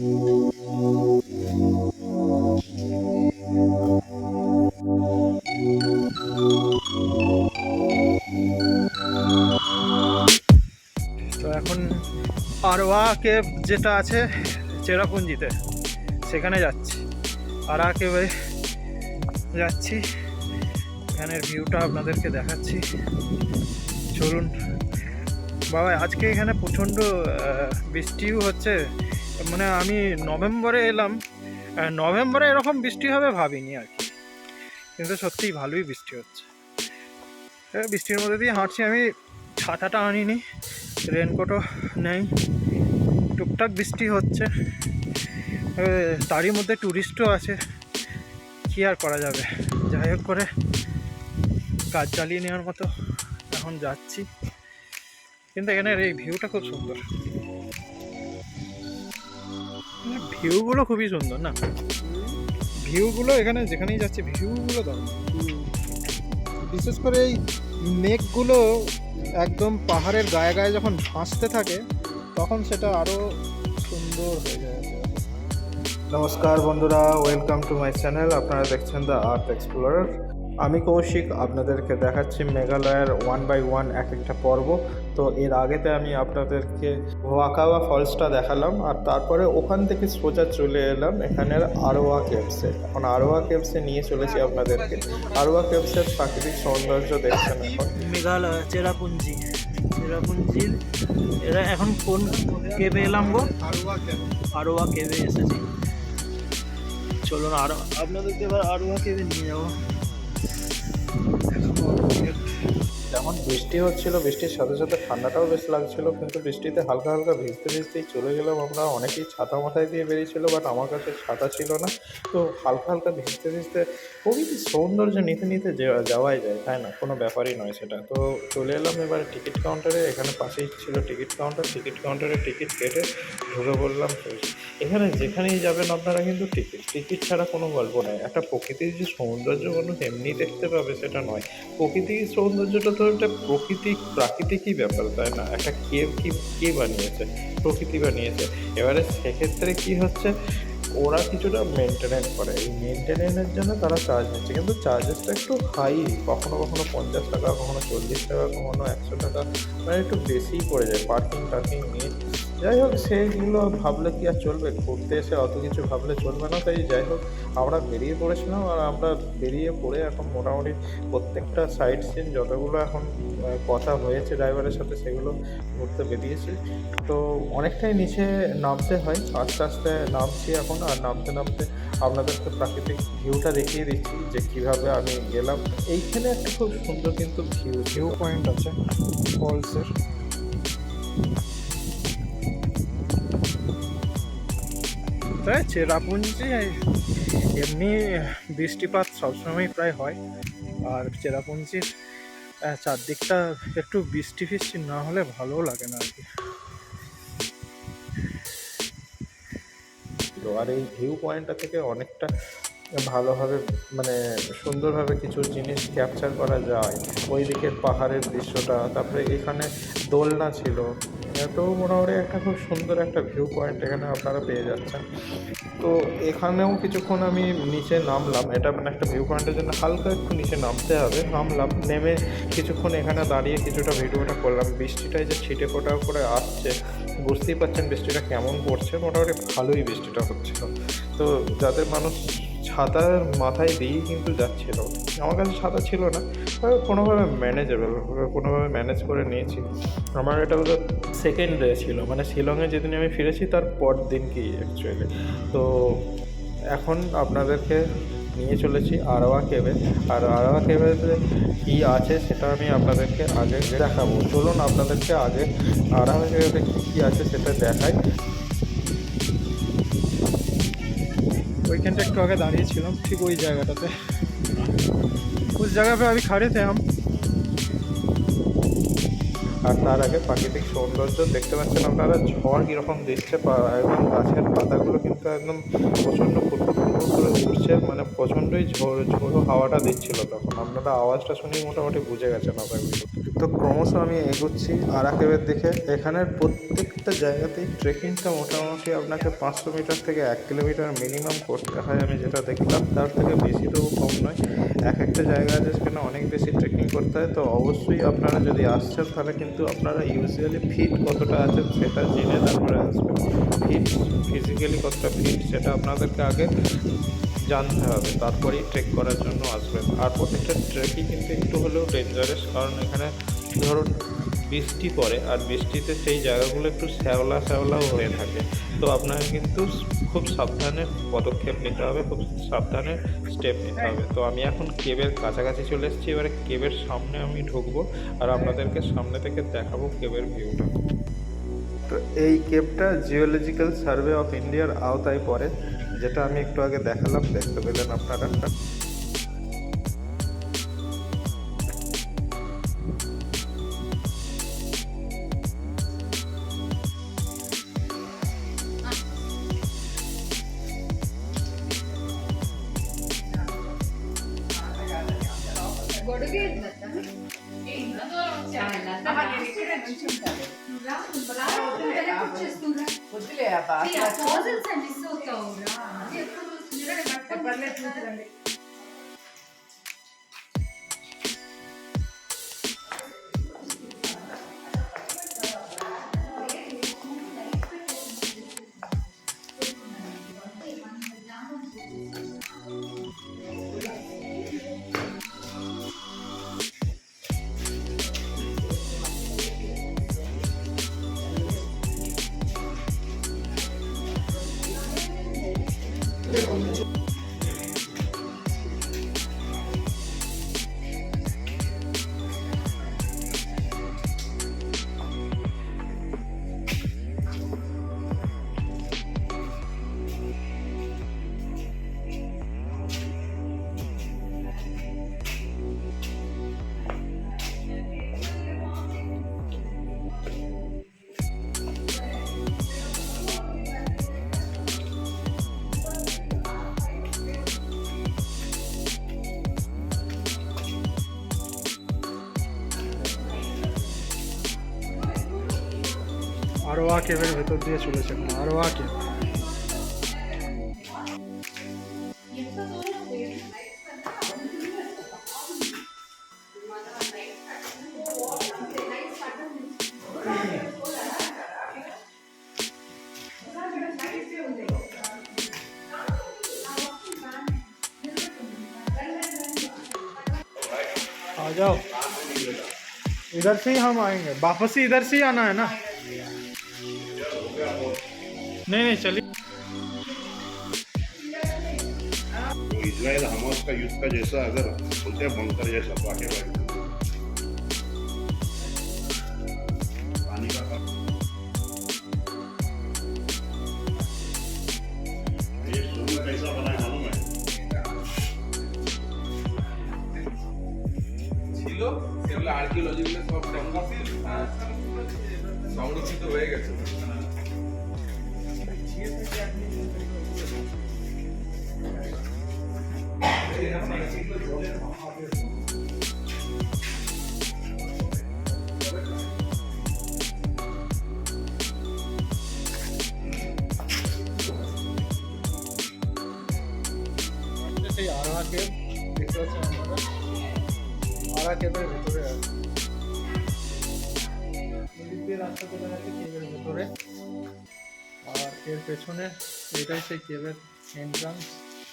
এখন আরওয়া কেভ যেটা আছে চেরাপুঞ্জিতে, সেখানে যাচ্ছি। আরা কেভে যাচ্ছি। এখানের ভিউটা আপনাদেরকে দেখাচ্ছি। চলুন। বাবা, আজকে এখানে প্রচণ্ড বৃষ্টিও হচ্ছে। মানে আমি নভেম্বরে এলাম নভেম্বরে এরকম বৃষ্টি হবে ভাবিনি আর কি। কিন্তু সত্যিই ভালোই বৃষ্টি হচ্ছে। বৃষ্টির মধ্যে দিয়ে হাঁটছি, আমি ছাতাটা আনিনি রেনকোটও নেই। টুকটাক বৃষ্টি হচ্ছে। তারই মধ্যে ট্যুরিস্টও আছে। কী আর করা যাবে? যাই হোক করে কাজ চালিয়ে নেওয়ার মতো এখন যাচ্ছি। কিন্তু এখানের এই ভিউটা খুব সুন্দর। ভিউগুলো খুবই সুন্দর না? ভিউগুলো এখানে যেখানেই যাচ্ছে ভিউগুলো দারুণ। বিশেষ করে এই মেঘগুলো একদম পাহাড়ের গায়ে গায়ে যখন ভাসতে থাকে তখন সেটা আরও সুন্দর হয়ে যায়। নমস্কার বন্ধুরা ওয়েলকাম টু মাই চ্যানেল। আপনারা দেখছেন দ্য আর্থ এক্সপ্লোরার। আমি কৌশিক আপনাদেরকে দেখাচ্ছি মেঘালয়ের ওয়ান বাই ওয়ান এক একটা পর্ব। তো এর আগেতে আমি আপনাদেরকে ওয়াকাওয়া ফলসটা দেখালাম আর তারপরে ওখান থেকে সোজা চলে এলাম এখানের আরোয়া কেভসে এখন আরোয়া কেভসে নিয়ে চলেছি আপনাদেরকে। আরোয়া কেভসের প্রাকৃতিক সৌন্দর্য দেখছেন এখন। মেঘালয় চেরাপুঞ্জি। চেরাপুঞ্জির এরা এখন কোন কেবে এলাম গো? আরোয়া কেবে এসেছি। চলুন আরও আপনাদেরকে এবার আরোয়া কেবে নিয়ে যাব। যেমন বৃষ্টি হচ্ছিল, বৃষ্টির সাথে সাথে ঠান্ডাটাও বেশ লাগছিল, কিন্তু বৃষ্টিতে হালকা হালকা ভিজতে ভিজতেই চলে গেলাম আমরা। অনেকেই ছাতা মাথায় দিয়ে বেরিয়েছিল বাট আমার কাছে ছাতা ছিল না। তো হালকা হালকা ভিজতে ভিজতে খুবই সৌন্দর্য নিতে নিতে যাওয়া- যাওয়াই যায়, তাই না? কোনো ব্যাপারই নয় সেটা। তো চলে এলাম এবার টিকিট কাউন্টারে, এখানে পাশেই ছিল টিকিট কাউন্টার। টিকিট কাউন্টারে টিকিট কেটে ঢুকে পড়লাম এখানে যেখানেই যাবেন আপনারা কিন্তু টিকিট টিকিট ছাড়া কোনো গল্প নেই। একটা প্রকৃতির যে সৌন্দর্য মানুষ এমনি দেখতে পাবে সেটা নয়। প্রকৃতির সৌন্দর্যটা তো একটা প্রকৃতি, প্রাকৃতিকই ব্যাপার, তাই না? একটা কে কি, কে বানিয়েছে? প্রকৃতি বানিয়েছে। এবারে সেক্ষেত্রে কি হচ্ছে? ওরা কিছুটা মেনটেনেন্স করে। এই মেনটেনেন্সের জন্য তারা চার্জ নিচ্ছে। কিন্তু চার্জেসটা একটু হাই কখনো কখনো পঞ্চাশ টাকা, কখনো চল্লিশ টাকা, কখনো একশো টাকা। মানে একটু বেশিই পড়ে যায়। পার্কিং টার্কিং নিয়ে যাই হোক, সেইগুলো ভাবলে কি আর চলবে? ঘুরতে এসে অত কিছু ভাবলে চলবে না, তাই যাই হোক, আমরা বেরিয়ে পড়েছিলাম আর আমরা বেরিয়ে পড়ে এখন মোটামুটি প্রত্যেকটা সাইড সিন যতগুলো এখন কথা হয়েছে ড্রাইভারের সাথে, সেগুলো ঘুরতে বেরিয়েছি। তো অনেকটাই নিচে নামতে হয়, আস্তে আস্তে নামছি এখন আর নামতে নামতে আপনাদেরকে প্রাকৃতিক ভিউটা দেখিয়ে দিচ্ছি যে কীভাবে আমি গেলাম। এইখানে একটা খুব সুন্দর কিন্তু ভিউ ভিউ পয়েন্ট আছে ফলসের তাই চেরাপুঞ্জি এমনি বৃষ্টিপাত সবসময় প্রায় হয়। আর চেরাপুঞ্জির চারদিকটা একটু বৃষ্টি ফিষ্টি না হলে ভালো লাগে না আর কি। তো আর এই ভিউ পয়েন্টটা থেকে অনেকটা ভালোভাবে মানে সুন্দরভাবে কিছু জিনিস ক্যাপচার করা যায়। ওই দিকের পাহাড়ের দৃশ্যটা, তারপরে এখানে দোলনা ছিল। তো মোটামুটি একটা খুব সুন্দর একটা ভিউ পয়েন্ট এখানে আপনারা পেয়ে যাচ্ছেন। তো এখানেও কিছুক্ষণ আমি নিচে নামলাম। এটা মানে একটা ভিউ পয়েন্টের জন্য হালকা একটু নিচে নামতে হবে। নামলাম, নেমে কিছুক্ষণ এখানে দাঁড়িয়ে কিছুটা ভিডিওটা করলাম। বৃষ্টিটায় যে ছিটে ফোটা করে আসছে, বুঝতেই পারছেন বৃষ্টিটা কেমন পড়ছে। মোটামুটি ভালোই বৃষ্টিটা হচ্ছিল। তো যাদের মানুষ ছাতার মাথায় দিয়েই কিন্তু যাচ্ছিল। আমার কাছে ছাতা ছিল না, তবে কোনোভাবে ম্যানেজেবল কোনোভাবে ম্যানেজ করে নিয়েছি। আমার এটা হলো সেকেন্ড ডে ছিল মানে শিলংয়ে যেদিন আমি ফিরেছি তার পর দিনকেই অ্যাকচুয়ালি তো এখন আপনাদেরকে নিয়ে চলেছি আরওয়া কেবে আর আরওয়া কেবেতে কী আছে সেটা আমি আপনাদেরকে আগে দেখাবো। চলুন আপনাদেরকে আগে আরওয়া কেবেতে কী কী আছে সেটা দেখাই। ওইখানটা একটু আগে দাঁড়িয়েছিলাম ঠিক ওই জায়গাটাতে उस जगह पे अभी खड़े थे हम আর তার আগে প্রাকৃতিক সৌন্দর্য দেখতে পাচ্ছেন আপনারা ঝড় কীরকম দিচ্ছে পা- একদম গাছের পাতাগুলো কিন্তু একদম প্রচণ্ড ফুটফুট ফুটফুট মানে প্রচণ্ডই ঝোড়ো ঝোড়ো হাওয়াটা দিচ্ছিল তখন। আপনারা আওয়াজটা শুনেই মোটামুটি বুঝে গেছেন আপনার। তো ক্রমশ আমি এগোচ্ছি আরাকেবের দিকে। এখানের প্রত্যেকটা জায়গাতেই ট্রেকিংটা মোটামুটি আপনাকে পাঁচশো মিটার থেকে এক কিলোমিটার মিনিমাম করতে হয় আমি যেটা দেখলাম। তার থেকে বেশি তো কম নয়। এক একটা জায়গা আছে সেখানে অনেক বেশি ট্রেকিং করতে হয়। তো অবশ্যই আপনারা যদি আসছেন, তাহলে কিন্তু আপনারা ইউজুয়ালি ফিট কতটা আছেন সেটা জেনে তারপরে আসবেন। ফিট ফিজিক্যালি কতটা ফিট সেটা আপনাদেরকে আগে জানতে হবে, তারপরেই ট্রেক করার জন্য আসবেন। আর প্রত্যেকটা ট্রেকই কিন্তু একটু হলেও ডেঞ্জারাস কারণ এখানে ধরুন বৃষ্টি পড়ে, আর বৃষ্টিতে সেই জায়গাগুলো একটু শ্যাওলা শ্যাওলাও হয়ে থাকে। তো আপনাকে কিন্তু খুব সাবধানে পদক্ষেপ নিতে হবে, খুব সাবধানে স্টেপ নিতে হবে। তো আমি এখন কেবের কাছাকাছি চলে এসেছি, এবারে কেবের সামনে আমি ঢুকবো, আর আপনাদেরকে সামনে থেকে দেখাবো কেবের ভিউটা তো এই কেবটা জিওলজিক্যাল সার্ভে অফ ইন্ডিয়ার আওতায় পড়ে। যেটা আমি একটু আগে দেখালাম দেখতে পেলেন আপনারা చాలా వద్దులే అబ్బా మిస్ అవుతావు ఎప్పుడు আরওয়াকেবের ভেতর দিয়ে চলেছে আরওয়াকে आ जाओ। इधर से ही हम आएँगे। वापसी इधर से ही आना है ना? नहीं नहीं चलिए तो इसराइल हमास का युद्ध का जैसा अगर बोलते हैं बंकर जैसा तो आगे बढ़ पानी का काम। ये सुरंग कैसा बना है मालूम है ছিল সেগুলো আর্কিওলজিগুলো সব সংরক্ষিত হয়ে গেছে সেই কেবের ভেতরে ভেতরে আর এর পেছনে এটাই সেই কেবের এন্ট্রান্স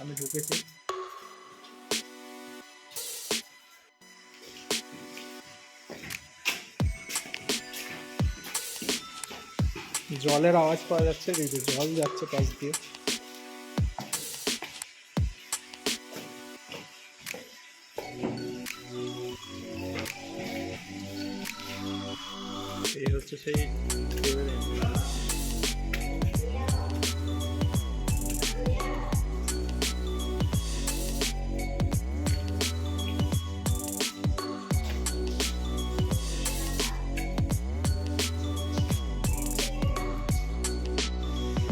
আমি ঢুকেছি। জলের আওয়াজ পাওয়া যাচ্ছে দিদি জল যাচ্ছে পাশ দিয়ে। এই হচ্ছে সেই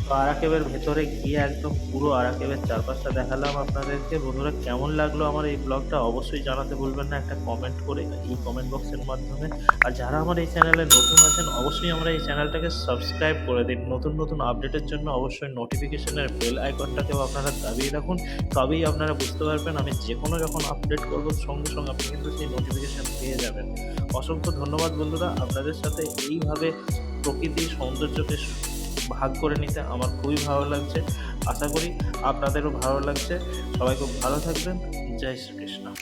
তো আরাকেবের ভেতরে গিয়ে একদম পুরো আরাকেবের চারপাশটা দেখালাম আপনাদেরকে। বন্ধুরা, কেমন লাগল আমার এই ব্লগটা অবশ্যই জানাতে ভুলবেন না, একটা কমেন্ট করে এই কমেন্ট বক্সের মাধ্যমে। আর যারা আমার এই চ্যানেলে নতুন আছেন, অবশ্যই আমরা এই চ্যানেলটাকে সাবস্ক্রাইব করে দিন। নতুন নতুন আপডেটের জন্য অবশ্যই নোটিফিকেশনের বেল আইকনটাকেও আপনারা দাবিয়ে রাখুন। তবেই আপনারা বুঝতে পারবেন, আমি যে কোনো যখন আপডেট করব, সঙ্গে সঙ্গে আপনি কিন্তু সেই নোটিফিকেশন পেয়ে যাবেন। অসংখ্য ধন্যবাদ বন্ধুরা, আপনাদের সাথে এইভাবে প্রকৃতির সৌন্দর্যকে ভাগ করে নিতে আমার খুবই ভালো লাগছে। আশা করি আপনাদেরও ভালো লাগছে। সবাই খুব ভালো থাকবেন। জয় শ্রীকৃষ্ণ।